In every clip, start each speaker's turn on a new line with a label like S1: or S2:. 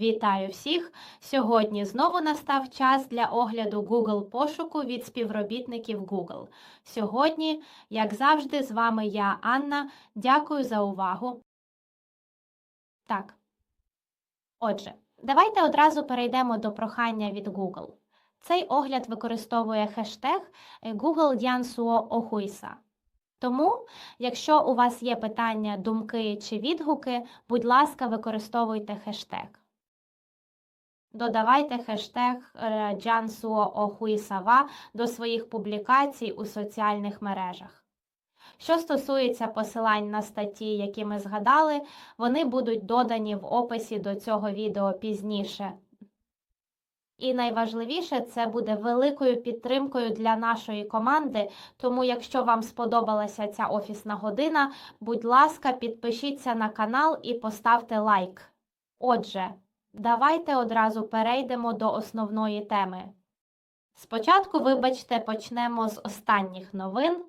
S1: Вітаю всіх! Сьогодні знову настав час для огляду Google пошуку від співробітників Google. Сьогодні, як завжди, з вами я, Анна. Дякую за увагу. Так. Отже, давайте одразу перейдемо до прохання від Google. Цей огляд використовує хештег Google Yansuo Ohuisa. Тому, якщо у вас є питання, думки чи відгуки, будь ласка, використовуйте хештег. Додавайте хештег е, Джансуо Охуїсава до своїх публікацій у соціальних мережах. Що стосується посилань на статті, які ми згадали, вони будуть додані в описі до цього відео пізніше. І найважливіше, це буде великою підтримкою для нашої команди. Тому, якщо вам сподобалася ця офісна година, будь ласка, підпишіться на канал і поставте лайк. Отже, давайте одразу перейдемо до основної теми. Спочатку, вибачте, почнемо з останніх новин.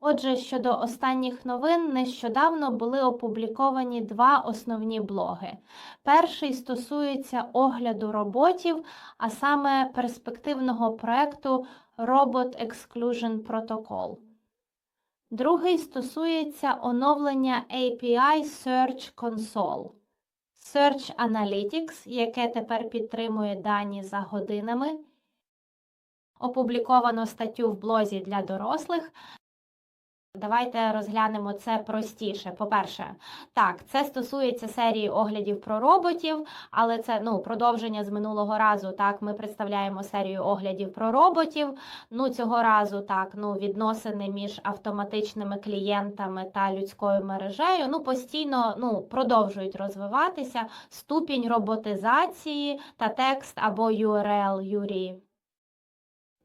S1: Отже, щодо останніх новин, нещодавно були опубліковані два основні блоги. Перший стосується огляду роботів, а саме перспективного проекту Robot Exclusion Protocol. Другий стосується оновлення API Search Console. Search Analytics, яке тепер підтримує дані за годинами. Опубліковано статтю в блозі для дорослих. Давайте розглянемо це простіше. По-перше, так, це стосується серії оглядів про роботів, але це ну, продовження з минулого разу. Так, ми представляємо серію оглядів про роботів. Ну, цього разу так, ну, відносини між автоматичними клієнтами та людською мережею ну, постійно ну, продовжують розвиватися. Ступінь роботизації та текст або URL Юрії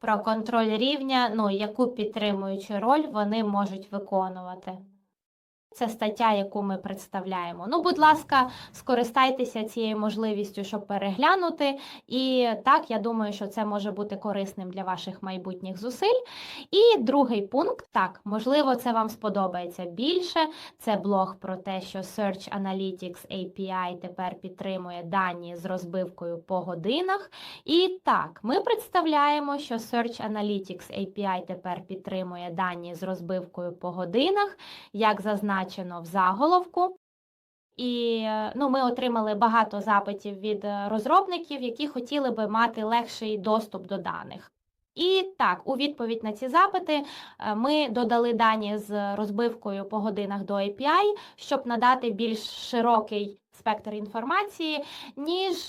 S1: про контроль рівня, ну, яку підтримуючу роль вони можуть виконувати. Це стаття, яку ми представляємо. Ну, будь ласка, скористайтеся цією можливістю, щоб переглянути. І так, я думаю, що це може бути корисним для ваших майбутніх зусиль. І другий пункт, так, можливо, це вам сподобається більше. Це блог про те, що Search Analytics API тепер підтримує дані з розбивкою по годинах. І так, ми представляємо, що Search Analytics API тепер підтримує дані з розбивкою по годинах, як зазначено в заголовку. І е, ну, ми отримали багато запитів від е, розробників, які хотіли би мати легший доступ до даних. І так, у відповідь на ці запити е, ми додали дані з розбивкою по годинах до API, щоб надати більш широкий спектр інформації, ніж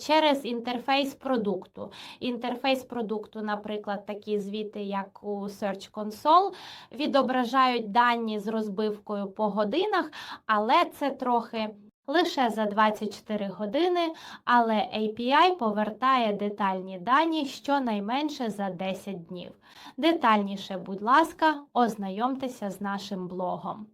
S1: через інтерфейс продукту. Інтерфейс продукту, наприклад, такі звіти, як у Search Console, відображають дані з розбивкою по годинах, але це трохи. Лише за 24 години, але API повертає детальні дані щонайменше за 10 днів. Детальніше, будь ласка, ознайомтеся з нашим блогом.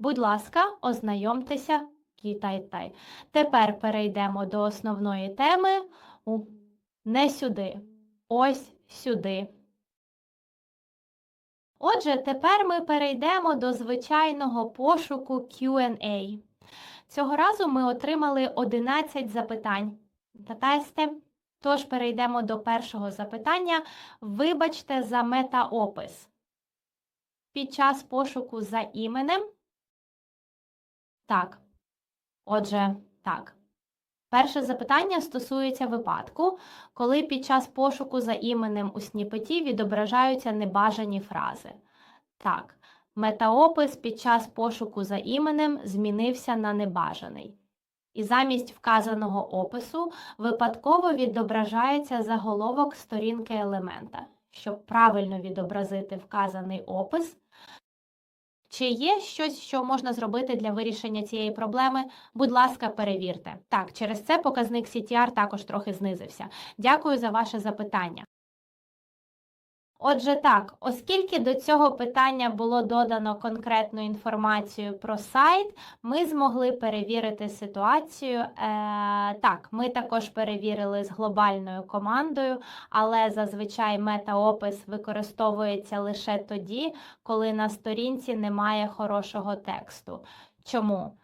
S1: Будь ласка, ознайомтеся Китай-тай. Тепер перейдемо до основної теми. Не сюди. Ось сюди. Отже, тепер ми перейдемо до звичайного пошуку Q&A. Цього разу ми отримали 11 запитань. Татасте? Тож перейдемо до першого запитання. Вибачте за метаопис. Під час пошуку за іменем. Так. Отже, так. Перше запитання стосується випадку, коли під час пошуку за іменем у сніпеті відображаються небажані фрази. Так, метаопис під час пошуку за іменем змінився на небажаний. І замість вказаного опису випадково відображається заголовок сторінки елемента. Щоб правильно відобразити вказаний опис, чи є щось, що можна зробити для вирішення цієї проблеми? Будь ласка, перевірте. Так, через це показник CTR також трохи знизився. Дякую за ваше запитання. Отже, так, оскільки до цього питання було додано конкретну інформацію про сайт, ми змогли перевірити ситуацію. Е, Так, ми також перевірили з глобальною командою, але зазвичай метаопис використовується лише тоді, коли на сторінці немає хорошого тексту. Чому?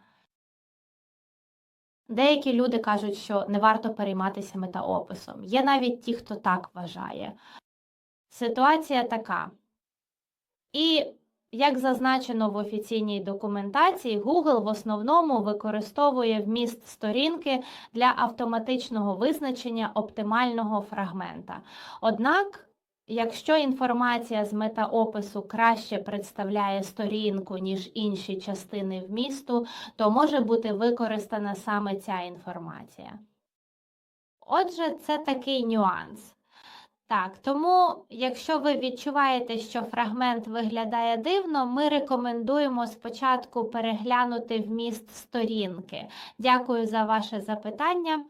S1: Деякі люди кажуть, що не варто перейматися метаописом. Є навіть ті, хто так вважає. Ситуація така. І як зазначено в офіційній документації, Google в основному використовує вміст сторінки для автоматичного визначення оптимального фрагмента. Однак, якщо інформація з метаопису краще представляє сторінку, ніж інші частини вмісту, то може бути використана саме ця інформація. Отже, це такий нюанс. Так, тому, якщо ви відчуваєте, що фрагмент виглядає дивно, ми рекомендуємо спочатку переглянути вміст сторінки. Дякую за ваше запитання.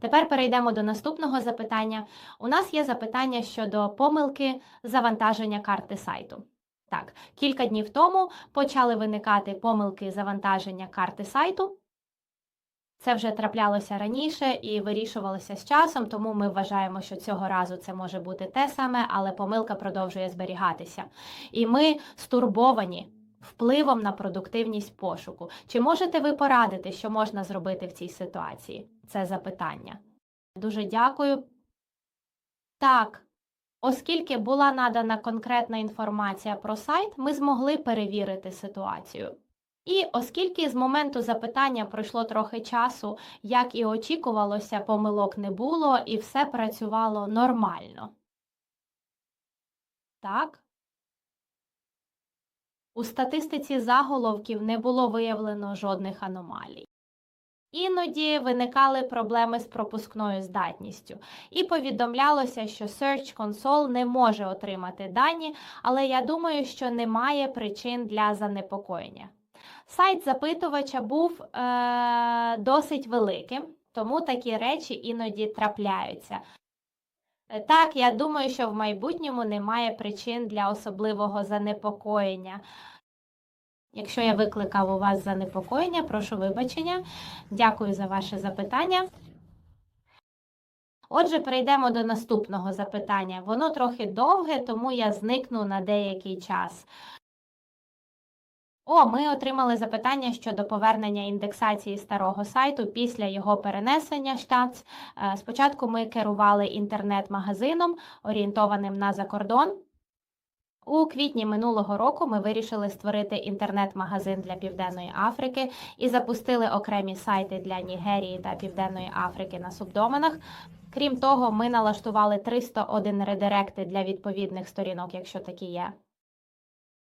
S1: Тепер перейдемо до наступного запитання. У нас є запитання щодо помилки завантаження карти сайту. Так, кілька днів тому почали виникати помилки завантаження карти сайту. Це вже траплялося раніше і вирішувалося з часом, тому ми вважаємо, що цього разу це може бути те саме, але помилка продовжує зберігатися. І ми стурбовані впливом на продуктивність пошуку. Чи можете ви порадити, що можна зробити в цій ситуації? Це запитання. Дуже дякую. Так, оскільки була надана конкретна інформація про сайт, ми змогли перевірити ситуацію. І оскільки з моменту запитання пройшло трохи часу, як і очікувалося, помилок не було і все працювало нормально. Так. У статистиці заголовків не було виявлено жодних аномалій. Іноді виникали проблеми з пропускною здатністю, і повідомлялося, що Search Console не може отримати дані, але я думаю, що немає причин для занепокоєння. Сайт запитувача був е, досить великим, тому такі речі іноді трапляються. Е, Так, я думаю, що в майбутньому немає причин для особливого занепокоєння. Якщо я викликав у вас занепокоєння, прошу вибачення. Дякую за ваше запитання. Отже, перейдемо до наступного запитання. Воно трохи довге, тому я зникну на деякий час. О, ми отримали запитання щодо повернення індексації старого сайту після його перенесення. Штат. Е, Спочатку ми керували інтернет-магазином, орієнтованим на закордон. У квітні минулого року ми вирішили створити інтернет-магазин для Південної Африки і запустили окремі сайти для Нігерії та Південної Африки на субдоменах. Крім того, ми налаштували 301 редиректи для відповідних сторінок, якщо такі є.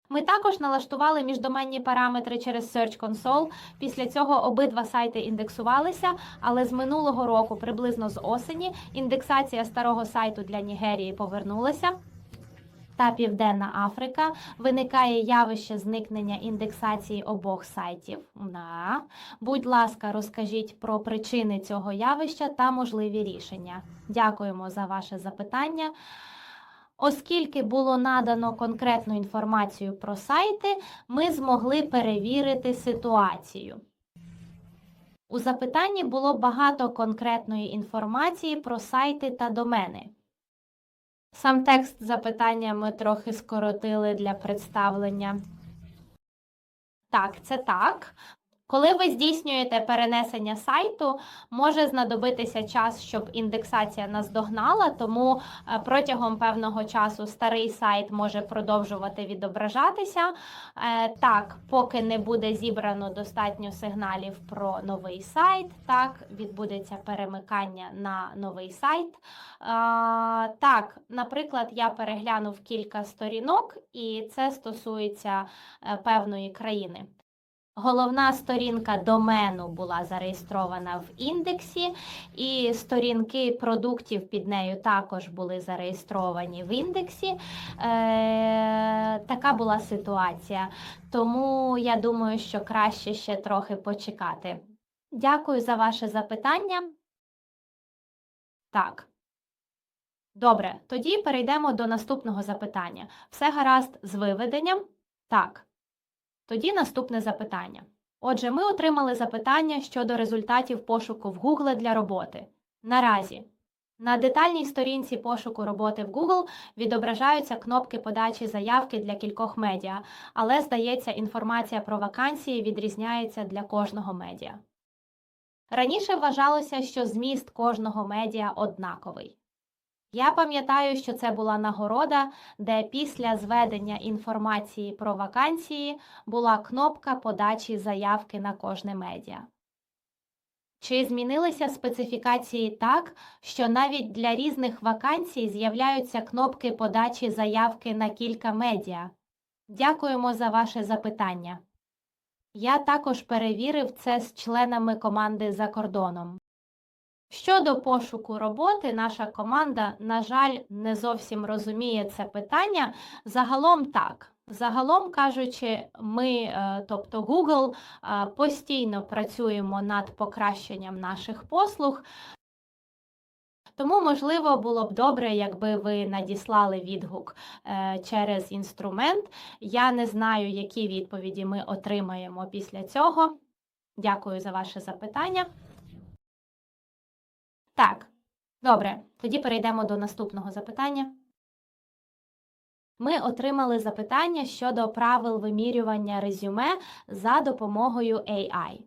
S1: Ми також налаштували міждоменні параметри через Search Console. Після цього обидва сайти індексувалися, але з минулого року, приблизно з осені, індексація старого сайту для Нігерії повернулася. Та Південна Африка виникає явище зникнення індексації обох сайтів. На. Будь ласка, розкажіть про причини цього явища та можливі рішення. Дякуємо за ваше запитання. Оскільки було надано конкретну інформацію про сайти, ми змогли перевірити ситуацію. У запитанні було багато конкретної інформації про сайти та домени. Сам текст запитання ми трохи скоротили для представлення. Так, це так. Коли ви здійснюєте перенесення сайту, може знадобитися час, щоб індексація наздогнала, тому е, протягом певного часу старий сайт може продовжувати відображатися. Е, Так, поки не буде зібрано достатньо сигналів про новий сайт, так, відбудеться перемикання на новий сайт. Е, Так, наприклад, я переглянув кілька сторінок, і це стосується певної країни. Головна сторінка домену була зареєстрована в індексі, і сторінки продуктів під нею також були зареєстровані в індексі. Е, така була ситуація. Тому я думаю, що краще ще трохи почекати. Дякую за ваше запитання. Так. Добре, тоді перейдемо до наступного запитання. Все гаразд з виведенням? Так. Тоді наступне запитання. Отже, ми отримали запитання щодо результатів пошуку в Google для роботи. Наразі На детальній сторінці пошуку роботи в Google відображаються кнопки подачі заявки для кількох медіа, але, здається, інформація про вакансії відрізняється для кожного медіа. Раніше вважалося, що зміст кожного медіа однаковий. Я пам'ятаю, що це була нагорода, де після зведення інформації про вакансії була кнопка подачі заявки на кожне медіа. Чи змінилися специфікації так, що навіть для різних вакансій з'являються кнопки подачі заявки на кілька медіа? Дякуємо за ваше запитання. Я також перевірив це з членами команди за кордоном. Щодо пошуку роботи, наша команда, на жаль, не зовсім розуміє це питання. Загалом так. Загалом кажучи, ми, е, тобто Google, е, постійно працюємо над покращенням наших послуг. Тому, можливо, було б добре, якби ви надіслали відгук е, через інструмент. Я не знаю, які відповіді ми отримаємо після цього. Дякую за ваше запитання. Так, добре, тоді перейдемо до наступного запитання. Ми отримали запитання щодо правил вимірювання резюме за допомогою AI.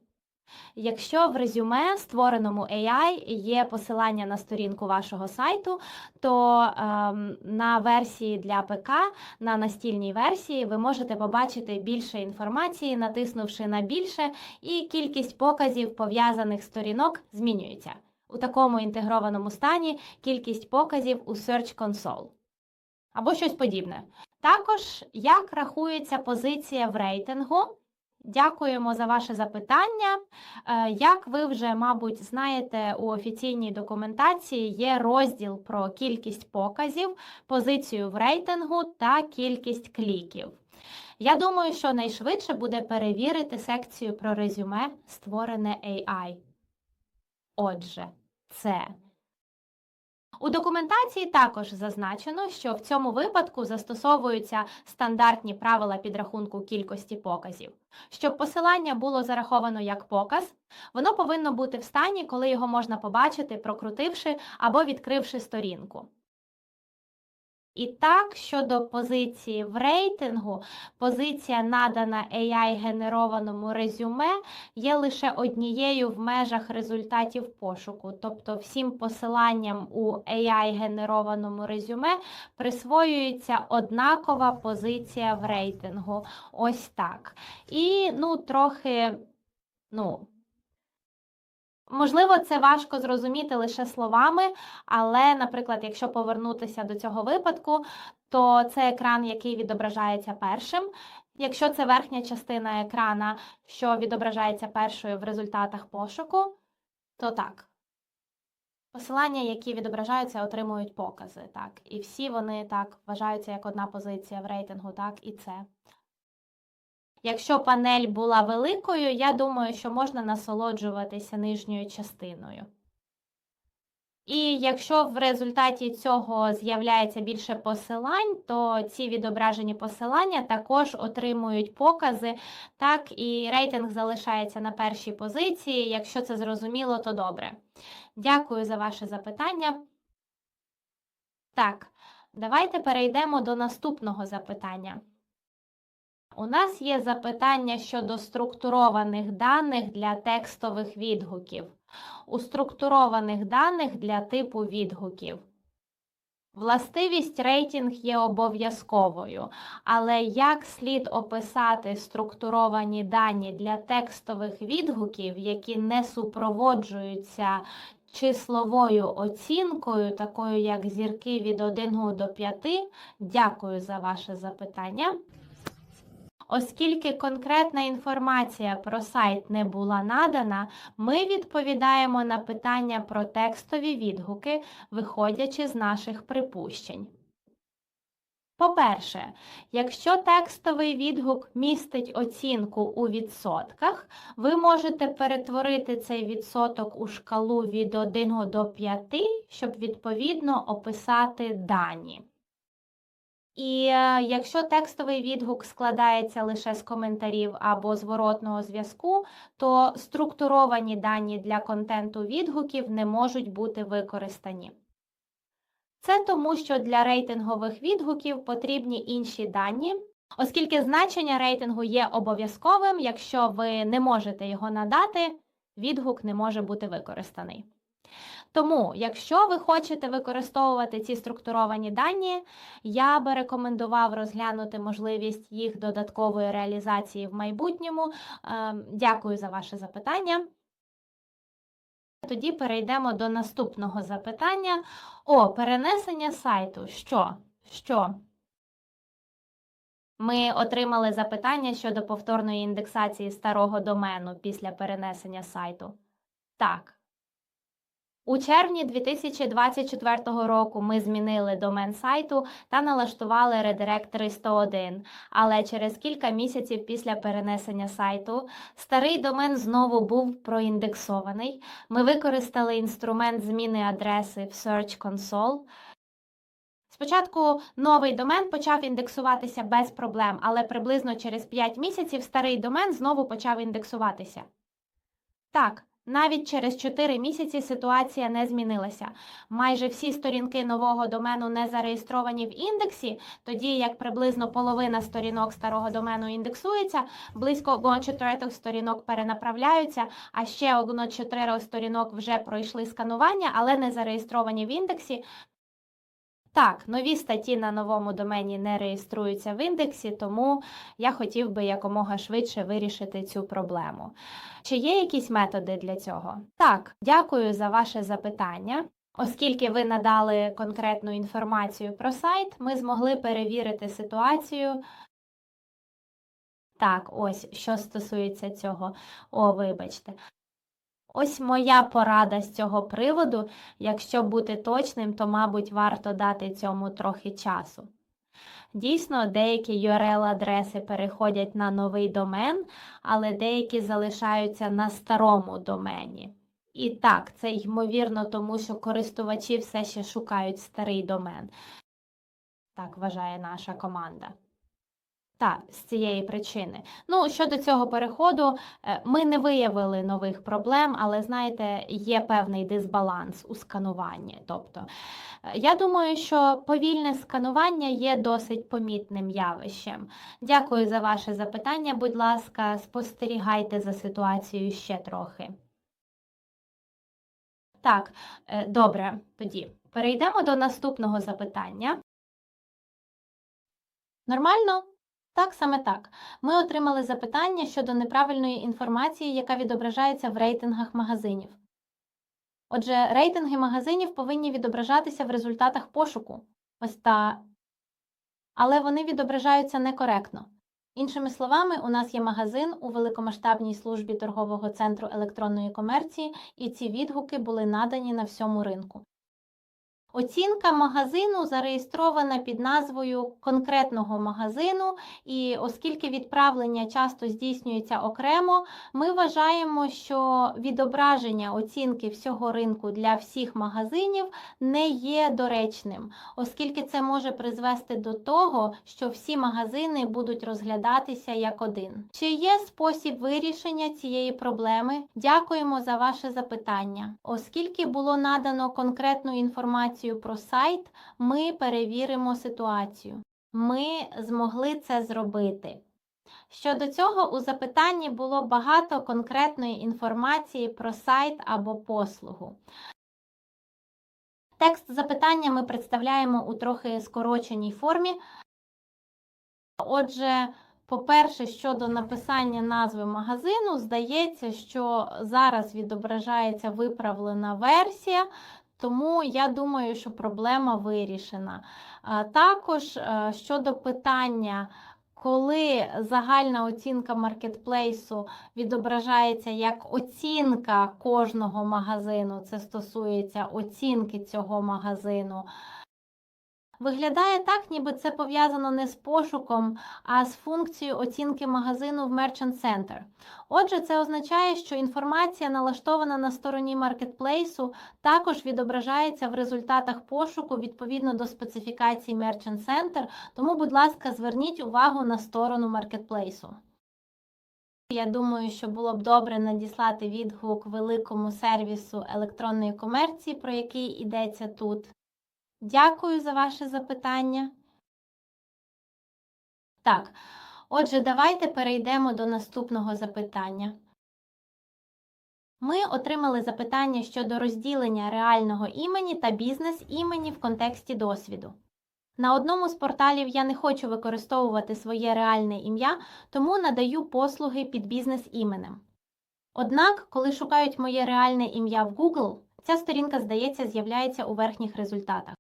S1: Якщо в резюме, створеному AI, є посилання на сторінку вашого сайту, то ем, на версії для ПК, на настільній версії, ви можете побачити більше інформації, натиснувши на більше, і кількість показів пов'язаних сторінок змінюється. У такому інтегрованому стані кількість показів у Search Console або щось подібне. Також, як рахується позиція в рейтингу? Дякуємо за ваше запитання. Е, Як ви вже, мабуть, знаєте, у офіційній документації є розділ про кількість показів, позицію в рейтингу та кількість кліків. Я думаю, що найшвидше буде перевірити секцію про резюме, створене AI. Отже, це. У документації також зазначено, що в цьому випадку застосовуються стандартні правила підрахунку кількості показів. Щоб посилання було зараховано як показ, воно повинно бути в стані, коли його можна побачити, прокрутивши або відкривши сторінку. І так, щодо позиції в рейтингу, позиція надана AI-генерованому резюме є лише однією в межах результатів пошуку. Тобто всім посиланням у AI-генерованому резюме присвоюється однакова позиція в рейтингу. Ось так. І ну, трохи, ну, Можливо, це важко зрозуміти лише словами, але, наприклад, якщо повернутися до цього випадку, то це екран, який відображається першим. Якщо це верхня частина екрана, що відображається першою в результатах пошуку, то так. Посилання, які відображаються, отримують покази. так. І всі вони так вважаються як одна позиція в рейтингу, так, і це. Якщо панель була великою, я думаю, що можна насолоджуватися нижньою частиною. І якщо в результаті цього з'являється більше посилань, то ці відображені посилання також отримують покази, так і рейтинг залишається на першій позиції. Якщо це зрозуміло, то добре. Дякую за ваше запитання. Так, давайте перейдемо до наступного запитання. У нас є запитання щодо структурованих даних для текстових відгуків, у структурованих даних для типу відгуків. Властивість рейтинг є обов'язковою, але як слід описати структуровані дані для текстових відгуків, які не супроводжуються числовою оцінкою, такою як зірки від 1 до 5? Дякую за ваше запитання. Оскільки конкретна інформація про сайт не була надана, ми відповідаємо на питання про текстові відгуки, виходячи з наших припущень. По-перше, якщо текстовий відгук містить оцінку у відсотках, ви можете перетворити цей відсоток у шкалу від 1 до 5, щоб відповідно описати дані. І е, якщо текстовий відгук складається лише з коментарів або зворотного зв'язку, то структуровані дані для контенту відгуків не можуть бути використані. Це тому, що для рейтингових відгуків потрібні інші дані, оскільки значення рейтингу є обов'язковим, якщо ви не можете його надати, відгук не може бути використаний. Тому, якщо ви хочете використовувати ці структуровані дані, я би рекомендував розглянути можливість їх додаткової реалізації в майбутньому. Ем, Дякую за ваше запитання. Тоді перейдемо до наступного запитання. О, перенесення сайту. Що? Що? Ми отримали запитання щодо повторної індексації старого домену після перенесення сайту. Так. У червні 2024 року ми змінили домен сайту та налаштували редирект 301, але через кілька місяців після перенесення сайту старий домен знову був проіндексований. Ми використали інструмент зміни адреси в Search Console. Спочатку новий домен почав індексуватися без проблем, але приблизно через 5 місяців старий домен знову почав індексуватися. Так, навіть через 4 місяці ситуація не змінилася. Майже всі сторінки нового домену не зареєстровані в індексі, тоді як приблизно половина сторінок старого домену індексується, близько 1 четвертих сторінок перенаправляються, а ще 1 четвертих сторінок вже пройшли сканування, але не зареєстровані в індексі. Так, нові статті на новому домені не реєструються в індексі, тому я хотів би якомога швидше вирішити цю проблему. Чи є якісь методи для цього? Так, дякую за ваше запитання. Оскільки ви надали конкретну інформацію про сайт, ми змогли перевірити ситуацію. Так, ось що стосується цього. О, вибачте. Ось моя порада з цього приводу. Якщо бути точним, то, мабуть, варто дати цьому трохи часу. Дійсно, деякі URL-адреси переходять на новий домен, але деякі залишаються на старому домені. І так, це ймовірно, тому що користувачі все ще шукають старий домен. Так вважає наша команда. Так, з цієї причини. Ну, щодо цього переходу, е, ми не виявили нових проблем, але знаєте, є певний дисбаланс у скануванні. Тобто, е, я думаю, що повільне сканування є досить помітним явищем. Дякую за ваше запитання. Будь ласка, спостерігайте за ситуацією ще трохи. Так, е, добре, тоді перейдемо до наступного запитання. Нормально? Так, саме так. Ми отримали запитання щодо неправильної інформації, яка відображається в рейтингах магазинів. Отже, рейтинги магазинів повинні відображатися в результатах пошуку. Ось та. Але вони відображаються некоректно. Іншими словами, у нас є магазин у великомасштабній службі торгового центру електронної комерції, і ці відгуки були надані на всьому ринку. Оцінка магазину зареєстрована під назвою конкретного магазину, і оскільки відправлення часто здійснюється окремо, ми вважаємо, що відображення оцінки всього ринку для всіх магазинів не є доречним, оскільки це може призвести до того, що всі магазини будуть розглядатися як один. Чи є спосіб вирішення цієї проблеми? Дякуємо за ваше запитання. Оскільки було надано конкретну інформацію про сайт, ми перевіримо ситуацію. Ми змогли це зробити. Щодо цього, у запитанні було багато конкретної інформації про сайт або послугу. Текст запитання ми представляємо у трохи скороченій формі. Отже, по-перше, щодо написання назви магазину, здається, що зараз відображається виправлена версія, тому я думаю, що проблема вирішена. Також е, щодо питання, коли загальна оцінка маркетплейсу відображається як оцінка кожного магазину, це стосується оцінки цього магазину. Виглядає так, ніби це пов'язано не з пошуком, а з функцією оцінки магазину в Merchant Center. Отже, це означає, що інформація, налаштована на стороні маркетплейсу, також відображається в результатах пошуку відповідно до специфікацій Merchant Center, тому, будь ласка, зверніть увагу на сторону маркетплейсу. Я думаю, що було б добре надіслати відгук великому сервісу електронної комерції, про який йдеться тут. Дякую за ваше запитання. Так, отже, давайте перейдемо до наступного запитання. Ми отримали запитання щодо розділення реального імені та бізнес-імені в контексті досвіду. На одному з порталів я не хочу використовувати своє реальне ім'я, тому надаю послуги під бізнес-іменем. Однак, коли шукають моє реальне ім'я в Google, ця сторінка, здається, з'являється у верхніх результатах.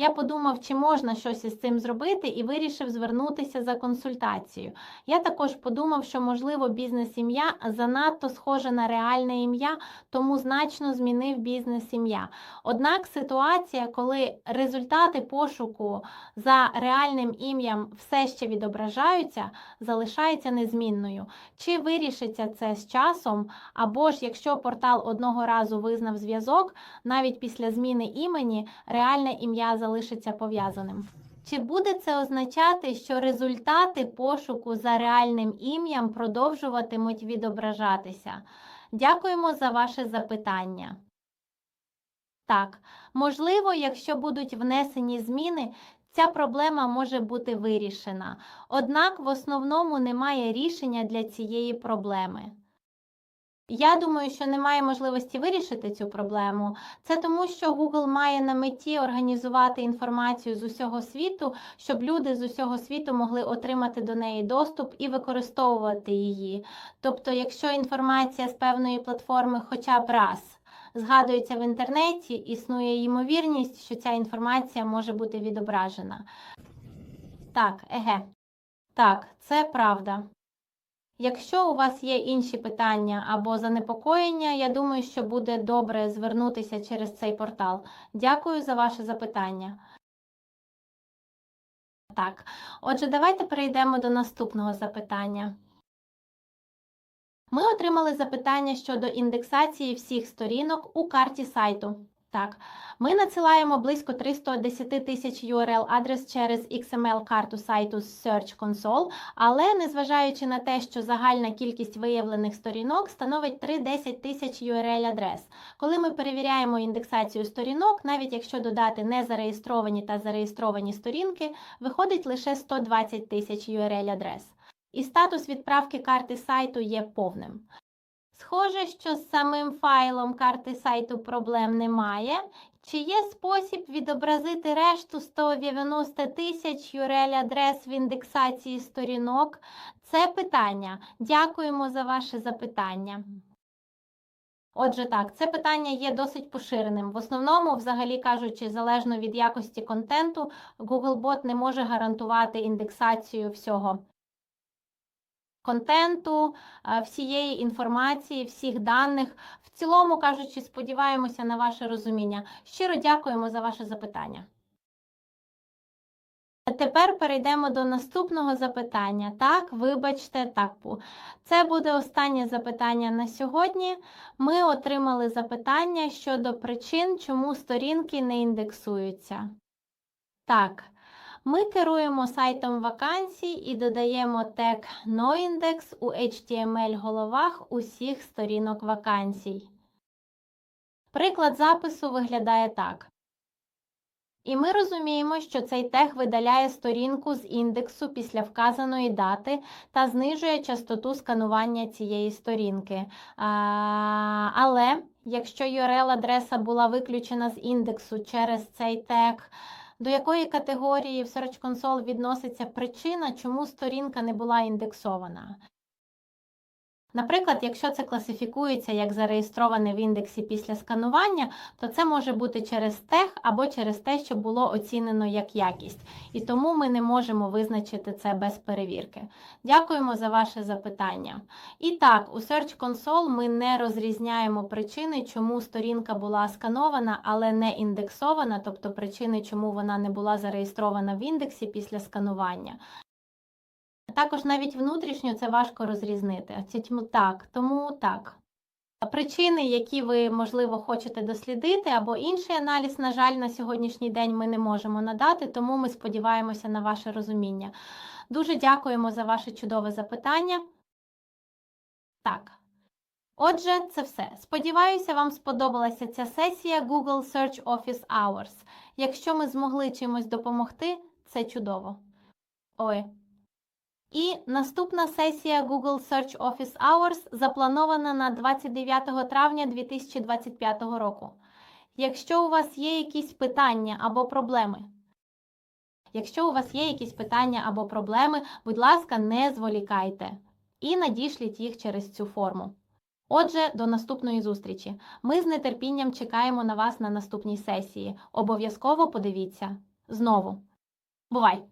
S1: Я подумав, чи можна щось із цим зробити, і вирішив звернутися за консультацією. Я також подумав, що, можливо, бізнес-ім'я занадто схоже на реальне ім'я, тому значно змінив бізнес-ім'я. Однак ситуація, коли результати пошуку за реальним ім'ям все ще відображаються, залишається незмінною. Чи вирішиться це з часом, або ж якщо портал одного разу визнав зв'язок, навіть після зміни імені реальне ім'я залишиться пов'язаним. Чи буде це означати, що результати пошуку за реальним ім'ям продовжуватимуть відображатися? Дякуємо за ваше запитання. Так, можливо, якщо будуть внесені зміни, ця проблема може бути вирішена. Однак в основному немає рішення для цієї проблеми. Я думаю, що немає можливості вирішити цю проблему. Це тому, що Google має на меті організувати інформацію з усього світу, щоб люди з усього світу могли отримати до неї доступ і використовувати її. Тобто, якщо інформація з певної платформи хоча б раз згадується в інтернеті, існує ймовірність, що ця інформація може бути відображена. Так, еге. Так, це правда. Якщо у вас є інші питання або занепокоєння, я думаю, що буде добре звернутися через цей портал. Дякую за ваше запитання. Так, отже, давайте перейдемо до наступного запитання. Ми отримали запитання щодо індексації всіх сторінок у карті сайту. Так, ми надсилаємо близько 310 тисяч URL адрес через XML-карту сайту Search Console, але незважаючи на те, що загальна кількість виявлених сторінок становить 3-10 тисяч URL адрес. Коли ми перевіряємо індексацію сторінок, навіть якщо додати незареєстровані та зареєстровані сторінки, виходить лише 120 тисяч URL адрес. І статус відправки карти сайту є повним. Схоже, що з самим файлом карти сайту проблем немає. Чи є спосіб відобразити решту 190 тисяч URL-адрес в індексації сторінок? Це питання. Дякуємо за ваше запитання. Отже, так, це питання є досить поширеним. В основному, взагалі кажучи, залежно від якості контенту, Googlebot не може гарантувати індексацію всього контенту, всієї інформації, всіх даних. В цілому кажучи, сподіваємося на ваше розуміння. Щиро дякуємо за ваше запитання. Тепер перейдемо до наступного запитання. Так, вибачте, так. Це буде останнє запитання на сьогодні. Ми отримали запитання щодо причин, чому сторінки не індексуються. Так. Ми керуємо сайтом вакансій і додаємо тег NoIndex у HTML-головах усіх сторінок вакансій. Приклад запису виглядає так. І ми розуміємо, що цей тег видаляє сторінку з індексу після вказаної дати та знижує частоту сканування цієї сторінки. А, але якщо URL-адреса була виключена з індексу через цей тег, до якої категорії в Search Console відноситься причина, чому сторінка не була індексована. Наприклад, якщо це класифікується як зареєстроване в індексі після сканування, то це може бути через тег або через те, що було оцінено як якість. І тому ми не можемо визначити це без перевірки. Дякуємо за ваше запитання. І так, у Search Console ми не розрізняємо причини, чому сторінка була сканована, але не індексована, тобто причини, чому вона не була зареєстрована в індексі після сканування. Також навіть внутрішньо це важко розрізнити. Так, тому так. Причини, які ви, можливо, хочете дослідити, або інший аналіз, на жаль, на сьогоднішній день ми не можемо надати, тому ми сподіваємося на ваше розуміння. Дуже дякуємо за ваше чудове запитання. Так. Отже, це все. Сподіваюся, вам сподобалася ця сесія Google Search Office Hours. Якщо ми змогли чимось допомогти, це чудово. Ой. І наступна сесія Google Search Office Hours запланована на 29 травня 2025 року. Якщо у вас є якісь питання або проблеми, якщо у вас є якісь питання або проблеми, будь ласка, не зволікайте і надішліть їх через цю форму. Отже, до наступної зустрічі. Ми з нетерпінням чекаємо на вас на наступній сесії. Обов'язково подивіться. Знову. Бувай!